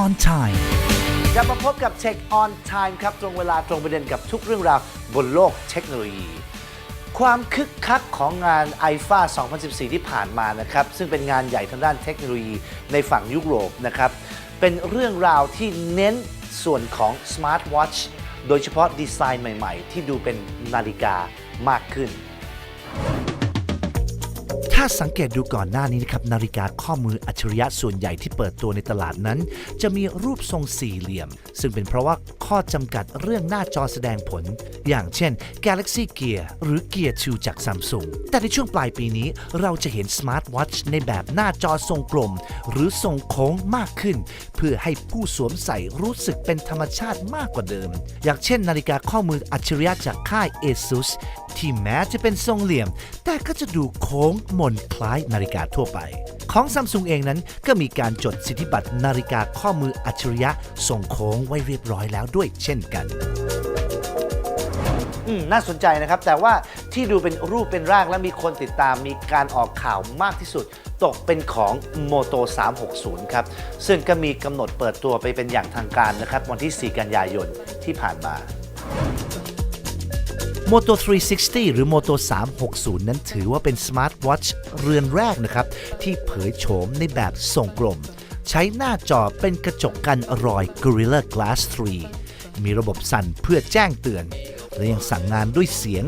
on time กลับมาพบกับ Check on Time ครับ ตรงเวลาตรงประเด็นกับทุกเรื่องราวบนโลกเทคโนโลยี ความคึกคักของงาน IFA 2014 ที่ผ่านมานะครับ ซึ่งเป็นงานใหญ่ทางด้านเทคโนโลยีในฝั่งยุโรปนะครับ เป็นเรื่องราวที่เน้นส่วนของ Smart Watch โดยเฉพาะดีไซน์ใหม่ ๆ ที่ดูเป็นนาฬิกามากขึ้น ถ้าสังเกตดูก่อนหน้านี้นะครับนาฬิกาข้อมืออัจฉริยะส่วนใหญ่ที่เปิดตัวในตลาดนั้น จะมีรูปทรงสี่เหลี่ยม ซึ่งเป็นเพราะว่าข้อจำกัดเรื่องหน้าจอแสดงผล อย่างเช่น Galaxy Gear หรือ Gear 2 จาก Samsung แต่ในช่วงปลายปีนี้เราจะเห็น Smart Watch ในแบบหน้าจอทรงกลม หรือทรงโค้งมากขึ้น เพื่อให้ผู้สวมใส่รู้สึกเป็นธรรมชาติมากกว่าเดิม อย่างเช่น นาฬิกาข้อมืออัจฉริยะจากค่าย ASUS ที่แม้จะเป็นทรงเหลี่ยม แต่ก็จะดูโค้งมนคล้ายนาฬิกาทั่วไป ของ Samsung เองนั้นก็มีการจดสิทธิบัตรนาฬิกาข้อมืออัจฉริยะทรงโค้งไว้เรียบร้อยแล้วด้วยเช่นกันอืมน่าสนใจนะครับ แต่ว่าที่ดูเป็นรูปเป็นร่างและมีคนติดตามมีการออกข่าวมากที่สุด ตกเป็นของ Moto 360 ครับ ซึ่งก็มีกำหนดเปิดตัวไปเป็นอย่างทางการนะครับ วันที่ 4 กันยายนที่ผ่านมา Moto 360 หรือ Moto 360 นั้นถือว่าเป็นสมาร์ทวอทช์เรือนแรกนะครับ ที่เผยโฉมในแบบทรงกลม ใช้หน้าจอเป็นกระจกกันรอย Gorilla Glass 3 มีระบบสั่นเพื่อแจ้งเตือน และยังสั่งงานด้วยเสียง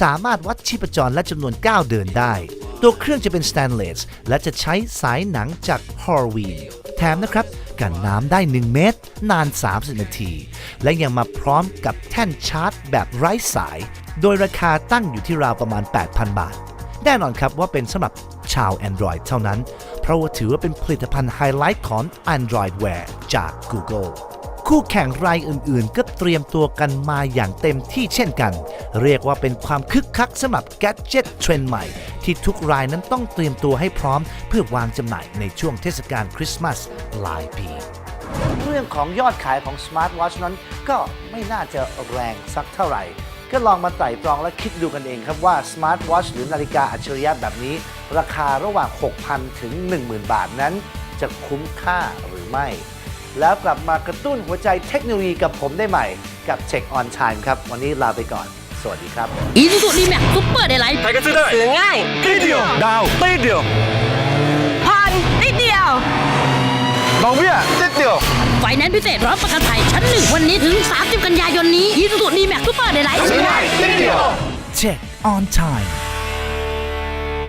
สามารถวัดชีพจรและจำนวนก้าวเดินได้ ตัวเครื่องจะเป็นสแตนเลสและจะใช้สายหนังจาก h o r w e e แถมนะครับกันน้ำได้ 1 เมตร นาน 30 นาที และยังมาพร้อมกับแท่นชาร์จแบบไร้สาย โดยราคาตั้งอยู่ที่ราวประมาณ 8,000 บาท แน่นอนครับว่าเป็นสำหรับชาว Android เท่านั้น เพราะว่าถือว่าเป็นผลิตภัณฑ์ไฮไลท์ของ Android Wear จาก Google คู่แข่งรายอื่นๆ ก็เตรียมตัวกันมาอย่างเต็มที่เช่นกัน เรียกว่าเป็นความคึกคักสำหรับ Gadget เทรนด์ใหม่ ที่ทุกรายนั้นต้องเตรียมตัวให้พร้อม เพื่อวางจำหน่ายในช่วงเทศกาลคริสต์มาสปลายปี เรื่องของยอดขายของ Smart Watch นั้นก็ไม่น่าจะแรงสักเท่าไหร่ ก็ลองมาไตร่ตรองและคิดดูกันเองครับว่า Smart Watch หรือนาฬิกาอัจฉริยะแบบนี้ ราคาระหว่าง 6,000 ถึง 10,000 บาทนั้น จะคุ้มค่าหรือไม่ แล้วกลับมากระตุ้นหัวใจเทคโนโลยีกับผมได้ใหม่ กับ Check on Time ครับ วันนี้ลาไปก่อน สวัสดีครับอีซูซูดีแม็กซุปเปอร์เดลไลท์ใครก็ซื้อได้ซื้อง่ายตีเดียว ดาวตีเดียวผ่อนนิดเดียวดอกเบี้ยติดเดียวไฟแนนซ์พิเศษรับประกันภัยชั้นหนึ่งวันนี้ถึง 30 กันยายนนี้อีซูซูดีแม็กซุปเปอร์เดลไลท์ซื้อง่ายติดเดียว Check on time